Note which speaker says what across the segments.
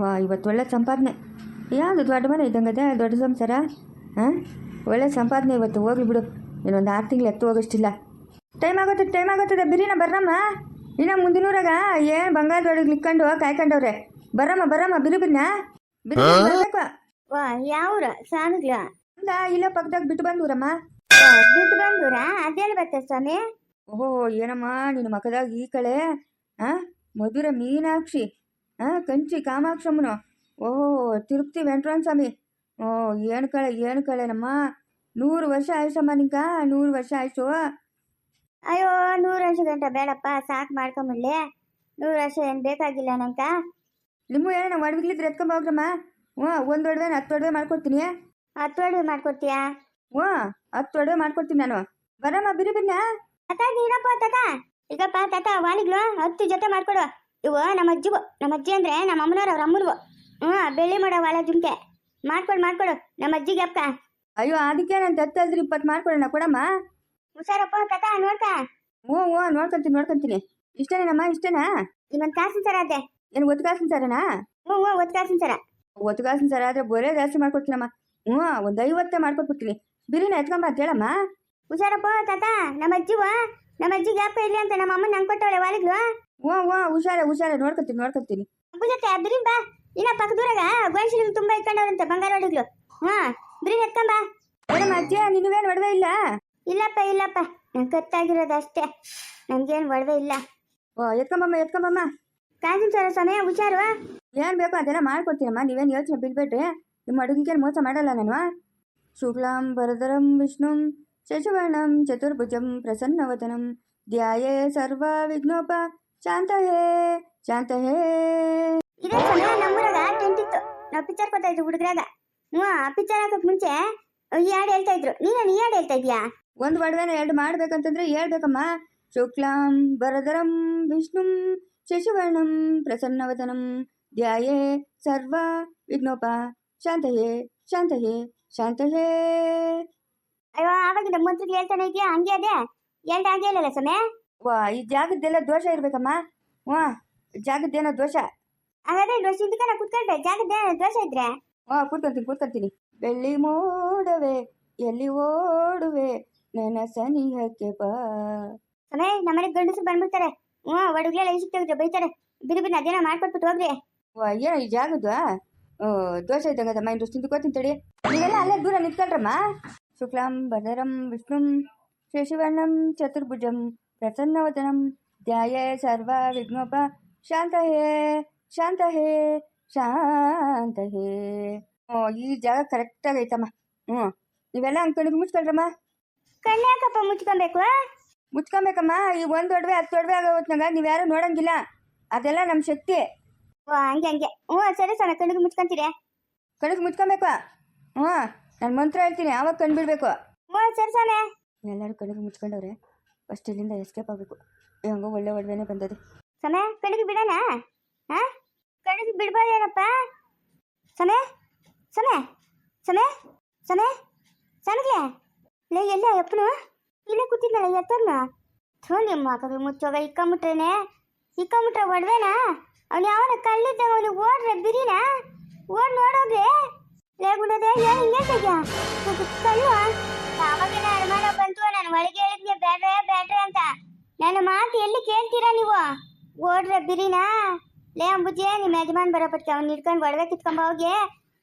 Speaker 1: ವಾ ಇವತ್ತು ಒಳ್ಳೆ ಸಂಪಾದನೆ. ಯಾವುದು ದೊಡ್ಡ ಮನೆ ಇದ್ದಂಗದೆ ದೊಡ್ಡ ಸಂಸಾರ ಹಾಂ ಒಳ್ಳೆ ಸಂಪಾದನೆ ಇವತ್ತು ಹೋಗ್ಲಿ ಬಿಡು. ಇನ್ನೊಂದು ಆರು ತಿಂಗಳು ಎತ್ತು ಹೋಗೋಷ್ಟಿಲ್ಲ. ಟೈಮ್ ಆಗುತ್ತೆ ಟೈಮ್ ಆಗುತ್ತದೆ ಬಿರಿನ ಬರ್ರಮ್ಮ. ಇನ್ನ ಮುಂದಿನೂರಾಗ ಏನು ಬಂಗಾರ ಒಳಗೆ ಇಕ್ಕೊಂಡು ಕಾಯ್ಕೊಂಡವ್ರೆ. ಬರಮ್ಮ ಬರಮ್ಮ ಬಿರು ಬಿನ್ನ ಬಿರು
Speaker 2: ವಾ ಯಾವ್ರ? ಸ್ವಾಮಿಗಳ
Speaker 1: ಇಲ್ಲ ಇಲ್ಲ ಪಕ್ಕದಾಗ ಬಿಟ್ಟು ಬಂದೂರಮ್ಮ.
Speaker 2: ಬಿಟ್ಟು ಬಂದೂರ? ಅದೇನು ಬರ್ತದೆ ಸ್ವಾಮಿ?
Speaker 1: ಓಹೋ ಏನಮ್ಮ ನಿನ್ನ ಮಕದಾಗ ಈ ಕಳೆ ಆ? ಮಧುರ ಮೀನಾಕ್ಷಿ. ಕಂಚಿ ಕಾಮಾಕ್ಷಮ್ಮನು. ಓಹೋ ತಿರುಪ್ತಿ ವೆಂಕಟರಮಣ ಸ್ವಾಮಿ. ಓ ಏನು ಕಳೆ ಏನು ಕಳೆನಮ್ಮ? ನೂರು ವರ್ಷ ಆಯುಷಮ್ಮ ನಿಂಕ? ನೂರು ವರ್ಷ ಆಯ್ಸು?
Speaker 2: ಅಯ್ಯೋ ನೂರು ವರ್ಷ ಗಂಟ ಬೇಡಪ್ಪ ಸಾಕು ಮಾಡ್ಕೊಂಬಿಡ್ಲಿ. ನೂರು ವರ್ಷ ಏನು ಬೇಕಾಗಿಲ್ಲ ನಂಕ.
Speaker 1: ನಿಮ್ಮ ಏನೋ ಒಡವಿಗ್ಲಿದ್ರೆ ಎತ್ಕೊಂಡ್ ಹೋಗ್ರಮ್ಮ. ಹ್ಞೂ ಒಂದು ಒಡವೆ ಹತ್ತು ಒಡವೆ ಮಾಡ್ಕೊಡ್ತೀನಿ.
Speaker 2: ಹತ್ತು ಒಡವೆ ಮಾಡ್ಕೊಡ್ತೀಯಾ?
Speaker 1: ಹ್ಞೂ ಹತ್ತು ಒಡವೆ ಮಾಡ್ಕೊಡ್ತೀನಿ ನಾನು. ಬರಮ್ಮ ಬಿರಿ ಬಿನ್ನ
Speaker 2: ತಾತ ನೀನಪ್ಪ ತಾತ. ಈಗಪ್ಪ ತಾತ ವಾಲಿಗ್ಲು ಹತ್ತು ಜೊತೆ ಮಾಡ್ಕೊಡು. ಇವು ನಮ್ಮ ಅಜ್ಜಿವು ನಮ್ಮ ಅಜ್ಜಿ ಅಂದ್ರೆ ನಮ್ಮ ಅಮ್ಮನವ್ರು ಅವ್ರ ಅಮ್ಮನವು ಹ್ಞೂ ಬೆಳ್ಳಿ ಮಾಡೋ ವಾಲ ಜುಮ್ಕೆ. ಮಾಡ್ಕೊಡು ಮಾಡ್ಕೊಡು. ನಮ್ಮ ಅಜ್ಜಿಗೆ ಅಪ್ಪ.
Speaker 1: ಅಯ್ಯೋ ಅದಕ್ಕೆ ನಾನು ತತ್ತಲ್ರಿ ಇಪ್ಪತ್ತು ಮಾಡ್ಕೊಡೋಣ ಕೊಡಮ್ಮ.
Speaker 2: ಹುಷಾರಪ್ಪ ತಾತ ನೋಡ್ತಾ
Speaker 1: ಹ್ಞೂ ಹ್ಞೂ ನೋಡ್ಕೊಂತೀನಿ ನೋಡ್ಕೊಂತೀನಿ. ಇಷ್ಟೇನಮ್ಮ ಇಷ್ಟನಾ?
Speaker 2: ಇನ್ನೊಂದು ಕಾಸಿನ ಸರ ಅದೇ
Speaker 1: ಏನು ಒತ್ತು ಕಾಸಿನ ಸರನಾ?
Speaker 2: ಹ್ಞೂ ಹ್ಞೂ ಒತ್ತು ಕಾಸಿನ ಸರ.
Speaker 1: ಒತ್ತು ಕಾಸಿನ ಸರ ಆದರೆ ಬರೇ ಜಾಸ್ತಿ ಮಾಡ್ಕೊಡ್ತೀನಮ್ಮ. ಹ್ಞೂ ಒಂದು ಐವತ್ತೇ ಮಾಡ್ಕೊಟ್ಬಿಡ್ತೀನಿ ಬಿರಿನ ಎತ್ಕೊಂಬ ಅಂತ ಹೇಳಮ್ಮ.
Speaker 2: ಹುಷಾರಪ್ಪ ತಾತ. ನಮ್ಮ ಅಜ್ಜಿವ ನಮ್ಮ ಅಜ್ಜಿಗೆ ಅಪ್ಪ ಇರ್ಲಿ ಅಂತ ನಮ್ಮ ಅಮ್ಮನ ನಂಗೆ ಕೊಟ್ಟವಳೆ ವಾಲಿಗ್ಲು.
Speaker 1: ಹ್ಞೂ ಹ್ಞೂ ಹುಷಾರ ಹುಷಾರ ನೋಡ್ಕೊತೀನಿ ನೋಡ್ಕೊತೀನಿ.
Speaker 2: ಪೂಜತ್ತೆ ಬಿರಿನ್ ಬಾ. ಇನ್ನ ಪಕ್ಕ ದೂರಾಗ ಗೋಣಿಸಿಲಿಗೆ ತುಂಬಾ ಇಟ್ಕೊಂಡವ್ರಂತೆ ಬಂಗಾರ ಹೊಡಿಗ್ಲು ಹಾ ಬಿರಿನ್ ಎತ್ಕೊಂಬ
Speaker 1: ಏನಮ್ಮ ಅಜ್ಜಿ ನಿನಗೇನು ಒಡವೆ ಇಲ್ಲ?
Speaker 2: ಇಲ್ಲಪ್ಪ ಇಲ್ಲಪ್ಪ. ನಂಗೆ ಕತ್ತಾಗಿರೋದು ಅಷ್ಟೇ. ನನ್ಗೇನು ಒಡವೆ ಇಲ್ಲ.
Speaker 1: ಓ ಎತ್ಕೊಂಬಮ್ಮ ಎತ್ಕೊಂಬಮ್ಮ.
Speaker 2: ಕಾಂಜಿನ ಸರ ಸಮಯ ಹುಷಾರು
Speaker 1: ಏನು ಬೇಕೋ ಅದೆಲ್ಲ ಮಾಡ್ಕೊಡ್ತೀನಮ್ಮ. ನೀವೇನು ಯೋಚನೆ ಬಿಡ್ಬೇಡ್ರಿ. ನಿಮ್ಮ ಅಡುಗೆಗೆ ಮೋಸ ಮಾಡಲ್ಲ ನಾನು ಶುಕ್ಲಾಂ ಭರದರಂ ವಿಷ್ಣುಂ ಶಶಿವರ್ಣಂ ಚತುರ್ಭುಜಂ ಪ್ರಸನ್ನವತನಂ ಧ್ಯಾಯೇ ಸರ್ವ ವಿಘ್ನೋಪ. ಶಾಂತಹೇ ಶಾಂತಹೇ
Speaker 2: ಇದೇ ಸಮಯ ನಮ್ಮೂರಾಗ ಟೆಂಟ್ ಇತ್ತು. ನಾವು ಪಿಕ್ಚರ್ ಕೊಡ್ತಾ ಇದ್ರು ಹುಡುಗರಾಗ. ಹ್ಞೂ ಆ ಪಿಕ್ಚರ್ ಹಾಕಕ್ ಮುಂಚೆ ಈ ಹಾಡು ಹೇಳ್ತಾ ಇದ್ರು. ನೀನು ಈ ಹಾಡು ಹೇಳ್ತಾ ಇದೀಯಾ?
Speaker 1: ಒಂದು ಒಡವೆನ ಎರಡು ಮಾಡ್ಬೇಕಂತಂದ್ರೆ ಹೇಳ್ಬೇಕಮ್ಮ. ಶುಕ್ಲಾಂ ಬರದರಂ ವಿಷ್ಣುಂ ಶಶಿವರ್ಣಂ ಪ್ರಸನ್ನವದನಂ ಧ್ಯಾಯೇ ಸರ್ವ ವಿಘ್ನೋಪ. ಶಾಂತಹೇ ಶಾಂತ ಹೇ
Speaker 2: ಅಯ್ಯೋ ಆವಾಗಿಂದ ಮಂತ್ರಿಗಳು ಹೇಳ್ತಾನೆ ಇದೆಯಾ? ಹಂಗೆ ಅದೇ? ಹೇಳ್ತಾ ಹಂಗೆ ಇಲ್ಲಲ್ಲ ಸಮಯ
Speaker 1: ವಾ ಈ ಜಾಗದ್ದೆಲ್ಲ ದೋಷ ಇರ್ಬೇಕಮ್ಮ. ವಾ ಜಾಗದ್ದೇನೋ ದೋಷ.
Speaker 2: ಹಾಗಾದ್ರೆ ದೋಷ ದೋಷ ಇದ್ರೆ?
Speaker 1: ಕೂತ್ಕೊಂತೀನಿ ಕೂತ್ಕೊಂತೀನಿ. ಬೆಳ್ಳಿ ಮೋಡವೆ ಎಲ್ಲಿ ಓಡುವೆ ನನ್ನ ಸನಿಹಕ್ಕೆ ಬಾ.
Speaker 2: ಸಮಯ ನಮ್ಮನೆಗೆ ಗಂಡಸರು ಬಂದ್ಬಿಡ್ತಾರೆ. ಹ್ಞೂ ಒಡಗ್ಲೆಲ್ಲ ಇಷ್ಟು ತೆಗೆದ್ರೆ ಬೈತಾರೆ. ಬಿರು ಬಿನ್ನ ಅದೇನೋ ಮಾಡ್ಕೊಟ್ಬಿಟ್ಟು ಹೋಗ್ರಿ.
Speaker 1: ವಾ ಏನೋ ಈ ಜಾಗದ್ದು ದೋಷ ಇದ್ದಂಗದಮ್ಮ ಇಂದು ತಿಂದ್ಕೋತೀನಿ ತಡಿ. ನೀವೆಲ್ಲ ಅಲ್ಲೇ ದೂರ ನಿಂತ್ಕೊಂಡ್ರಮ್ಮ ಶುಕ್ಲಂ ಭದರಂ ವಿಷ್ಣುಂ ಶಶಿವರ್ಣಂ ಚತುರ್ಭುಜಂ. ಪ್ರಸನ್ನವದನಂ ಧ್ಯಾಯೇ ಸರ್ವ ವಿಘ್ನೋಪ ಶಾಂತಹೇ ಶಾಂತ ಹೇ ಓ ಈ ಜಾಗ ಕರೆಕ್ಟಾಗಿ ಐತಮ್ಮ. ಹ್ಞೂ. ನೀವೆಲ್ಲ ಅಂದ್ಕೊಂಡು ಮುಚ್ಕೊಳ್ರಮ್ಮ?
Speaker 2: ಕಣ್ಣು ಯಾಕಪ್ಪ ಮುಚ್ಕೊಬೇಕು
Speaker 1: ಮುಚ್ಕೊಬೇಕಮ್ಮ. ಈ ಒಂದು ಒಡವೆ ಹತ್ತು ಒಡವೆ ಆಗೋ ಹೊತ್ನಾಗ ನೀವು ಯಾರು ನೋಡಂಗಿಲ್ಲ. ಅದೆಲ್ಲ ನಮ್ಮ ಶಕ್ತಿ.
Speaker 2: ಓ ಹಂಗೆ ಹಂಗೆ. ಹ್ಞೂ ಸರಿ ಸಣ್ಣ ಕಣ್ಣಿಗೆ ಮುಚ್ಕೊಂತೀರಿ.
Speaker 1: ಕಣ್ಣಿಗೆ ಮುಚ್ಕೊಬೇಕು. ಹ್ಞೂ. ನಾನು ಮಂತ್ರ ಹೇಳ್ತೀನಿ ಆವಾಗ ಕಂಡುಬಿಡ್ಬೇಕು
Speaker 2: ಹ್ಞೂ ಸರಿ ಸಾನೆ
Speaker 1: ಎಲ್ಲರೂ ಕಣ್ಣಿಗೆ ಮುಚ್ಕೊಂಡವ್ರೆ. ಫಸ್ಟ್ ಇಲ್ಲಿಂದ ಎಸ್ಕೇಪ್ ಆಗಬೇಕು. ಹೆಂಗೋ ಒಳ್ಳೆ ಒಡವೆನೇ ಬಂದದೆ.
Speaker 2: ಸಮಯ, ಕಣ್ಣಿಗೆ ಬಿಡೋಣ? ಹಾಂ? ಕಣ್ಣಿಗೆ ಬಿಡ್ಬೋದೇನಪ್ಪ ಸಮಯ ಸಮಯ ಸಮಯ ಸಮಯ ಸಮಗ್ಲೆ ಲೇ, ಎಲ್ಲ ಅಪ್ಪನು ಇಲ್ಲೇ ಕೂತಿದ್ನಲ್ಲ ಎತ್ತರ್ನ? ಥೋ, ನಿಮ್ಮ ಮಕ್ಕಳು ಮುಚ್ಚೋಗ ಇಕ್ಕಂಬಿಟ್ರೇನೆ ಇಕ್ಕಂಬಿಟ್ರೆ ಒಡವೆನಾ? ಅವ್ನು ಯಾವನ ಕಳ್ಳಿದ್ದ ಅವನು ಓಡ್ರೆ ಬಿರಿನ? ಓಡ್ ನೋಡೋಗ್ರಿ? ಲೇ ಗುಡದೆ ಏನು ಹಿಂಗೆ ಕಳ್ಳು ಅವಾಗೇನ ಅನುಮಾನ ಬಂತು. ನಾನು ಒಳಗೆ ಹೇಳಿದ್ಗೆ ಬೇಡ್ರೆ ಬೇಡ್ರೆ ಅಂತ. ನನ್ನ ಮಾತು ಎಲ್ಲಿ ಕೇಳ್ತೀರಾ ನೀವು? ಓಡ್ರೆ ಬಿರಿನಾ. ಲೇ ಅಂಬುಜಿ ನಿಮ್ಮ ಯಜಮಾನ್ ಬರೋಪಟ್ಕೆ ಅವ್ನು ಹಿಡ್ಕೊಂಡು ಒಡವೆ ಕಿತ್ಕೊಂಬ ಹೋಗಿ.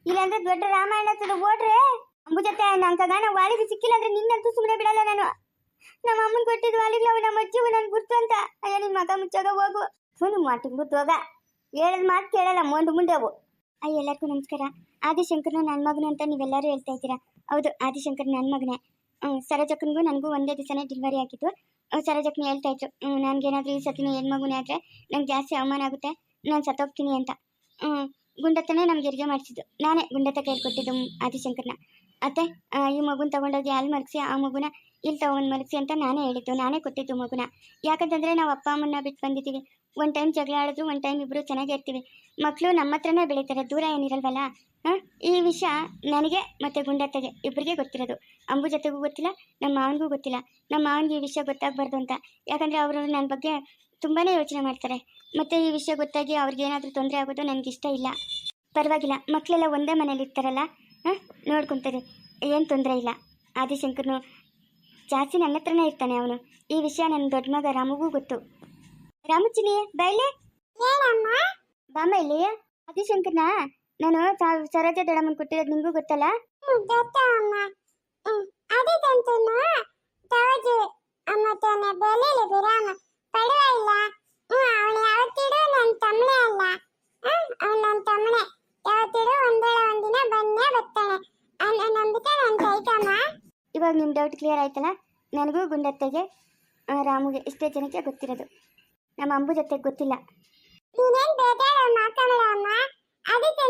Speaker 2: ಇಲ್ಲಾಂದ್ರೆ ದೊಡ್ಡ ರಾಮಾಯಣ ಹತ್ರ ಓಡ್ರೆ. ಅಂಬುಜತ್ತೆ ನಂಗಾಗ ನಾವು ವಾಲಿಗೆ ಸಿಕ್ಕಿಲ್ಲ ಅಂದ್ರೆ ನಿನ್ನಂತೂ ಸುಮ್ಮನೆ ಬಿಡಲ್ಲ ನಾನು. ನಮ್ಮ ಅಮ್ಮನ್ ಕೊಟ್ಟಿದ್ದು ವಾಲಿಗ್ಲ ನಮ್ಮ ಅಜ್ಜಿಗೂ ನನ್ ಗುರ್ತು ಅಂತ. ಅಯ್ಯ, ನಿನ್ ಮಗ ಮುಚ್ಚಾಗ ಹೋಗು. ಸುಮ್ಮನೆ ಮಾಟಿಗೆ ಗುರ್ತು ಹೇಳದ್ ಮಾತು ಕೇಳಲ್ಲ, ಮೊಂಡು ಮುಂದೆ ಅವು ಅಯ್ಯ, ಎಲ್ಲರಿಗೂ ನಮಸ್ಕಾರ. ಆದಿಶಂಕರ್ನ ನನ್ನ ಮಗನು ಅಂತ ನೀವೆಲ್ಲರೂ ಹೇಳ್ತಾ ಇದ್ದೀರಾ? ಹೌದು, ಆದಿಶಂಕರ್ ನನ್ನ ಮಗನೇ. ಸರೋಜಕ್ಕನಿಗೂ ನನಗೂ ಒಂದೇ ದಿವಸನೇ ಡೆಲಿವರಿ ಆಗಿದ್ದು ಸರೋಜಕ್ಕನ ಹೇಳ್ತಾ ಇದ್ರು ನನಗೇನಾದ್ರೂ ಈ ಸತಿನ ಹೆಣ್ಮಗುನೇ ಆದರೆ ನಂಗೆ ಜಾಸ್ತಿ ಅವಮಾನ ಆಗುತ್ತೆ, ನಾನು ಸತ್ತೋಗ್ತೀನಿ ಅಂತ. ಗುಂಡತ್ತನೇ ನಮ್ಗೆ ಹೆರಿಗೆ ಮಾಡಿಸಿದ್ದು. ನಾನೇ ಗುಂಡತ್ತ ಕೇಳ್ಕೊಟ್ಟಿದ್ದು ಆದಿಶಂಕರ್ನ. ಅತ್ತೆ ಈ ಮಗುನ ತೊಗೊಂಡೋಗಿ ಅಲ್ಲಿ ಮಲಗಿಸಿ, ಆ ಮಗುನ ಇಲ್ಲಿ ತಗೊಂಡು ಮಲಗಿಸಿ ಅಂತ ನಾನೇ ಹೇಳಿದ್ದು, ನಾನೇ ಕೊಟ್ಟಿದ್ದು ಮಗುನ. ಯಾಕಂತಂದ್ರೆ ನಾವು ಅಪ್ಪ, ಅಮ್ಮನ್ನ ಬಿಟ್ಟು ಬಂದಿದ್ದೀವಿ. ಒಂದು ಟೈಮ್ ಜಗಳ ಆಡಿದ್ರು, ಒಂದು ಟೈಮ್ ಇಬ್ಬರು ಚೆನ್ನಾಗಿ ಇರ್ತೀವಿ. ಮಕ್ಕಳು ನಮ್ಮ ಹತ್ರನೇ ಬೆಳೀತಾರೆ, ದೂರ ಏನಿರಲ್ವಲ್ಲ? ಈ ವಿಷಯ ನನಗೆ ಮತ್ತು ಗುಂಡತ್ತಗೆ ಇಬ್ಬರಿಗೆ ಗೊತ್ತಿರೋದು. ಅಂಬು ಜೊತೆಗೂ ಗೊತ್ತಿಲ್ಲ ನಮ್ಮ ಮಾವನಿಗೂ ಗೊತ್ತಿಲ್ಲ. ನಮ್ಮ ಮಾವನಿಗೆ ಈ ವಿಷಯ ಗೊತ್ತಾಗಬಾರ್ದು ಅಂತ. ಯಾಕಂದರೆ ಅವರು ನನ್ನ ಬಗ್ಗೆ ತುಂಬಾ ಯೋಚನೆ ಮಾಡ್ತಾರೆ. ಮತ್ತು ಈ ವಿಷಯ ಗೊತ್ತಾಗಿ ಅವ್ರಿಗೆ ಏನಾದರೂ ತೊಂದರೆ ಆಗೋದು ನನಗೆ ಇಷ್ಟ ಇಲ್ಲ. ಪರವಾಗಿಲ್ಲ ಮಕ್ಕಳೆಲ್ಲ ಒಂದೇ ಮನೇಲಿ ಇರ್ತಾರಲ್ಲ ಹಾಂ ನೋಡ್ಕೊತಾರೆ ಏನು ತೊಂದರೆ ಇಲ್ಲ. ಆದಿಶಂಕರ್ನು ಜಾಸ್ತಿ ನನ್ನ ಹತ್ರನೇ ಇರ್ತಾನೆ ಅವನು. ಈ ವಿಷಯ ನನ್ನ ದೊಡ್ಡ ಮಗ ರಾಮಗೂ ಗೊತ್ತು. ರಾಮಚಿನಿ ಬೈಲೆ ಬಾಮ ಇಲ್ಲಿ. ಆದಿಶಂಕರ್ನ? ನಾನು ಸರೋಜ ದೊಡಮ್ಮನ್ ಕೊಟ್ಟಿರೋದು ನಿಂಗೂ ಗೊತ್ತಲ್ಲ? ಇವಾಗ ನಿಮ್ಮ ಡೌಟ್ ಕ್ಲಿಯರ್ ಆಯ್ತಲ್ಲ? ನನಗೂ ಗುಂಡತ್ತೆಗೆ ರಾಮುಗೆ ಇಷ್ಟೇ ಜನಕ್ಕೆ ಗೊತ್ತಿರೋದು. ನಮ್ಮ ಅಂಬು ಜೊತೆಗೆ ಗೊತ್ತಿಲ್ಲ.
Speaker 3: ನೀನೇನ್ ಬೇಜಾರ ಮಾತಾಡಲ್ಲ ಅಮ್ಮ ಅದಕ್ಕೆ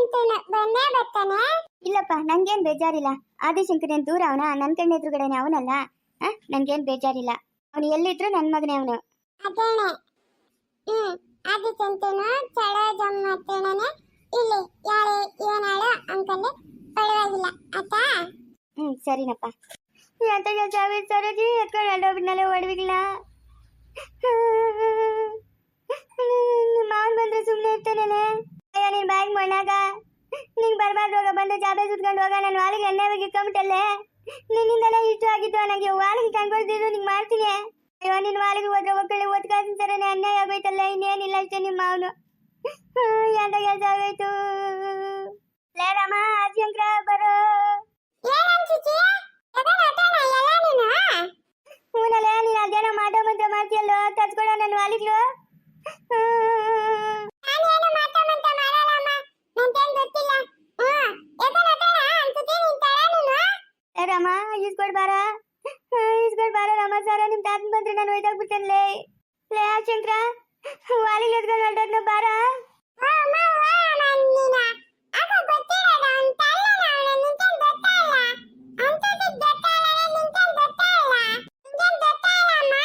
Speaker 3: ಬಂದೇ ಬರ್ತಾನೆ
Speaker 2: ಇಲ್ಲಪ್ಪ ನಂಗೇನ್ ಬೇಜಾರಿಲ್ಲ ಆದಿಶಂಕರ್ ಏನು ದೂರ ಅವನ ನನ್ನ ಕಣ್ಣ ಎದುರುಗಡೆನೆ ಅವನಲ್ಲ ಹಾಂ ನನಗೇನು ಬೇಜಾರಿಲ್ಲ ಅವನು ಎಲ್ಲಿದ್ರು ನನ್ನ ಮಗನೇ ಅವನು
Speaker 3: ಅದೇನೆ ಹ್ಮ್ ಅದು ಚಂತನು ಚಳೋಜಮ್ಮತ್ತೇನೆ ಇಲ್ಲಿ ಯಾರೇ ಏನಾಳು ಅನ್ಕೊಂಡೆ ಪರವಾಗಿಲ್ಲ ಆತಾ
Speaker 2: ಹ್ಞೂ ಸರಿನಪ್ಪ ಎಂತ ಕೆಲಸ ಸರೋಜಿ ಎತ್ಕೊಂಡು ಹೊರಟೋಗ್ಬಿಟ್ನಲ್ಲ ಒಡವಿಗ್ಲ ನಿಮ್ಮ ಮಾವನ್ ಬಂದ್ರೆ ಸುಮ್ಮನೆ ಇರ್ತಾನೇನೆ ಬ್ಯಾಗ್ ಮಣ್ಣಾಗ ನಿಂಗೆ ಬರ್ಬಾರ್ದು ಹೋಗ ಬಂದು ಜಾಬೆ ಸುತ್ಕೊಂಡು ಹೋಗ ನಾನು ವಾಲಿಗೆ ಎಣ್ಣೆ ಹೋಗಿ ಇಟ್ಕೊಂಬಿಟ್ಟಲ್ಲೇ ನಿನ್ನಿಂದಲೇ ಇಷ್ಟು ಆಗಿತ್ತು ನನಗೆ ವಾಲಿಗೆ ಕಂಡ್ಕೊಳ್ತಿದ್ರು ನಿಂಗೆ ಮಾಡ್ತೀನಿ. ಅಯ್ಯೋ ನಿನ್ನ ವಾಲಿಗೆ ಹೋದ್ರೆ ಒಕ್ಕಳಿ ಸರನೇ ಅನ್ಯಾಯ ಆಗೋಯ್ತಲ್ಲ ಇನ್ನೇನಿಲ್ಲ ಅಷ್ಟೇ ನಿಮ್ಮ ಮಾವನು. ಎಂತ ಕೆಲಸ ಆಗೋಯ್ತು? ಲೇ ರಾಮ ಆದ್ಯಂಕ್ರ ಬರೋ.
Speaker 3: ಹ್ಞೂ ಎಲ್ಲ ನೀನು?
Speaker 2: ಅದೇನೋ ಮಾಡೋ ಮಂತ್ರ ಮಾಡ್ತೀಯಲ್ಲೋ ತರ್ಸ್ಕೊಡೋ ನನ್ನ ವಾಲಿಗ್ಲು
Speaker 3: ನಾನೇನು ಮಾತಾಮಂತ ಮಾಡಲ್ಲಮ್ಮ ನಂತೇನ್ ಗೊತ್ತಿಲ್ಲ ಹ್ಮ್ ಎದನ ಅತನ ಅನ್ಸುತ್ತೆ ನೀನ್ ತರ ನೀನು
Speaker 2: ಏ ರಾಮ ಈಸ್ಕೊಡ್ ಬಾರ ಈಸ್ಕೊಡ್ ಬಾರ ರಾಮ ಸರ ನಿಮ್ ತಾತನ್ ಬಂದ್ರೆ ನಾನು ಒಯ್ದಾಗ್ಬಿಡ್ತೇನೆ ಲೇ ಶಂಕ್ರ ವಾಲಿಗೆ ಎತ್ಕೊಂಡು ಹೊರಟೋದ್ನ ಬಾರ
Speaker 3: ಓ ಅಮ್ಮ ಓ ಅಮ್ಮ ನೀನ ಅದ ಗೊತ್ತಿರೋದ ಅಂತ ಅಲ್ಲ ನಾನು ನಿಂತೇನ್ ಗೊತ್ತಲ್ಲ ಅಂತದ್ದು ಗೊತ್ತಲ್ಲ ನಿಂತೇನ್ ಗೊತ್ತಲ್ಲ ನಿಂತೇನ್ ಗೊತ್ತಲ್ಲ ಅಮ್ಮ?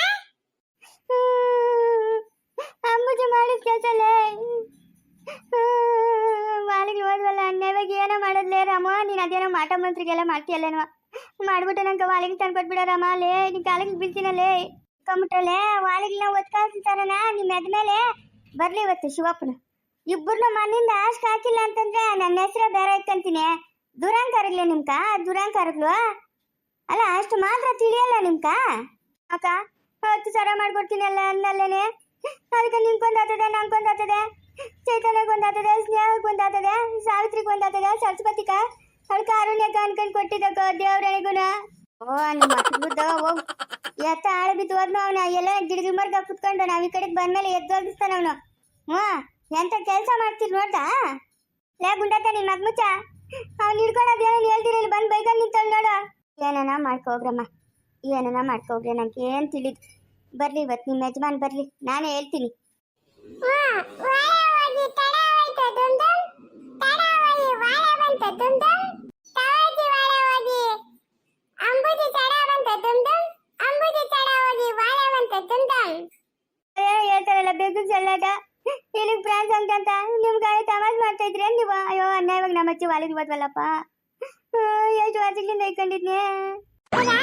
Speaker 2: ಅಂಬುಜ ಮಾಡಿದ ವಾಲಿ ವಾಲಿಗೆ ಹೋದ್ವಲ್ಲ ಅನ್ಯಾಯವಾಗಿ ಏನೋ ಮಾಡೋದ್ಲೇ ರಾಮ? ನೀನ್ ಅದೇನೋ ಮಾಟ ಮಂತ್ರಿಗೆಲ್ಲ ಮಾಡ್ತೀಯಲ್ಲೇನೋ. ಮಾಡ್ಬಿಟ್ಟು ನಂಗೆ ವಾಲಿಗೆ ತಂದು ಕೊಟ್ಬಿಡೋರಮ್ಮ ಲೇ, ನಿನ್ ಕಾಲಿಗೆ ಬೀಳ್ತೀನಲ್ಲೇ ಕಂಬಿಟ್ರಲ್ಲೇ ವಾಲಿಗೆ ಒತ್ಕಾಳ್ತಾರನ ನಿಮ್ಮ ಎದ್ಮೇಲೆ ಬರ್ಲಿ ಇವತ್ತು ಶಿವಪ್ಪನ. ಇಬ್ಬರನ್ನ ಮನೆಯಿಂದ ಅಷ್ಟು ಹಾಕಿಲ್ಲ ಅಂತಂದ್ರೆ ನನ್ನ ಹೆಸರೇ ಬೇರೆ ಇಕ್ಕಂತೀನಿ ದುರಾಂಕಾರಗ್ಲೇ ನಿಮ್ಕ ದುರಾಂಕಾರಗಳು ಅಲ್ಲ, ಅಷ್ಟು ಮಾತ್ರ ತಿಳಿಯಲ್ಲ ನಿಮ್ಕ ಅಕ್ಕ, ಹತ್ತು ಸರ ಮಾಡ್ಕೊಡ್ತೀನಿ ಅಲ್ಲ ಅನ್ನಲ್ಲೇನೆ. ಅದಕ್ಕೆ ನಿನ್ಕೊಂದು ಆತದೆ, ನಂಗೊಂದು ಆತದೆ. ಚೈತನ್ಯಗೊಂದು ಆಗ್ತದೆ ಸ್ನೇಹಕ್ಕೆ ಒಂದು ಆತದೆ, ಸಾವಿತ್ರಿಗೆ ಒಂದು ಆತದೆ, ಸರಸ್ವತಿಕ? ಅವಳು ಕಾರುಣ್ಯಕ ಅನ್ಕೊಂಡ್ ಕೊಟ್ಟಿದ್ದಕ್ಕ ದೇವ್ರನಿಗುನ ಓ, ನಿಮ್ಮ ಬುದ್ಧ ಹೋಗ್ ಎತ್ತ ಆಳ ಬಿದ್ದು ಹೋದ್ನು ಅವನ, ಎಲ್ಲ ಗಿಡಗಿ ಮರ್ಗ ಕುತ್ಕೊಂಡು ನಾವ್ ಈ ಕಡೆಗೆ ಬಂದ್ಮೇಲೆ ಎದ್ದು ಹೋಗಿಸ್ತಾನ ಅವನು. ಹ್ಞೂ, ಎಂತ ಕೆಲಸ ಮಾಡ್ತೀರಿ ನೋಡ್ದಾ ಲೇ ಗುಂಡತ್ತ ನಿನ್ ಮಗ್ಮುಚ್ಚ ಅವ್ನು ಹಿಡ್ಕೊಳೋದು ಏನೋ ಹೇಳ್ತೀರಿ ಬಂದು ಬೈಕೊಂಡು ನಿಂತಳು ನೋಡು. ಏನನ ಮಾಡ್ಕೋಗ್ರಮ್ಮ. ಏನನ ಮಾಡ್ಕೋಗ್ರಿ ನಂಗೆ ಏನು ತಿಳಿದು. ಬರ್ಲಿ ಇವತ್ತು ನಿಮ್ಮ ಯಜಮಾನ್ ಬರ್ಲಿ, ನಾನೇ ಹೇಳ್ತೀನಿ.
Speaker 3: ದುಮ್ ದುಮ್. ತಡವಾಗಿ ಹೋಗಿ ಬಂತ ದುಮ್. ತಡ ಬಂತ ದುಮ್ ದುಮ್ ಅಂಬುಜಿ ತಡವಾಗಿ ವಾಳ ಬಂತ ದುಮ್ ದುಮ್
Speaker 2: ಹೇಳ್ತಾರಲ್ಲ ಬೇಕು ಚೆಲ್ಲಾಟ ಇಲ್ಲಿಗೆ ಫ್ರಾನ್ಸ್ ಅಂತಂತ ನಿಮ್ಗೆ ತಮಾಷ್ ಮಾಡ್ತಾ ಇದ್ರೆ ನೀವು? ಅಯ್ಯೋ ಅನ್ಯಾಯವಾಗಿ ನಮ್ಮ ಅಚ್ಚಿ ವಾಲಿಗೆ ಹೋದ್ವಲ್ಲಪ್ಪ. ಎಷ್ಟು ವರ್ಷಗಳಿಂದ ಇಟ್ಕೊಂಡಿದ್ನಿ
Speaker 3: ಹೌದಾ?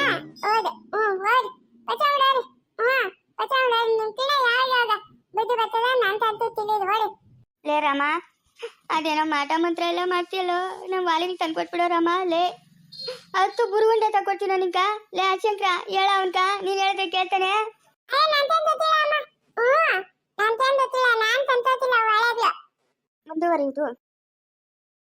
Speaker 3: ಹೌದು. ಹ್ಮ್ ಹೌದು. ಪಚಾವಡಾರಿ ಹ್ಮ್ ಪಚಾವಡಾರಿ ನಿಮ್ಮ ತಿಳ ಯಾವಾಗ ಬುದ್ಧಿ ಬರ್ತದ ನಂತ ಅಂತೂ ತಿಳಿದು ಹೊಡಿ
Speaker 2: ಲೇ ರಾಮ ಅದೇನೋ ಮಾಟ ಮಂತ್ರ ಎಲ್ಲ ಮಾಡ್ತೀಯಲ್ಲೋ? ನಮ್ಮ ವಾಲಿಗೆ ತಂದ್ಕೊಟ್ಬಿಡೋ ರಾಮ ಲೇ. ಹತ್ತು ಬುರುಗುಂಡೆ ತಗೊಳ್ತೀನಿ ನಿಂಕ ಲೇ ಅಶಂಕ್ರ ಹೇಳ ಅವನ್ಕ ನೀನ್ ಹೇಳಿದ್ರೆ ಕೇಳ್ತಾನೆ. ಮುಂದುವರಿಯುವುದು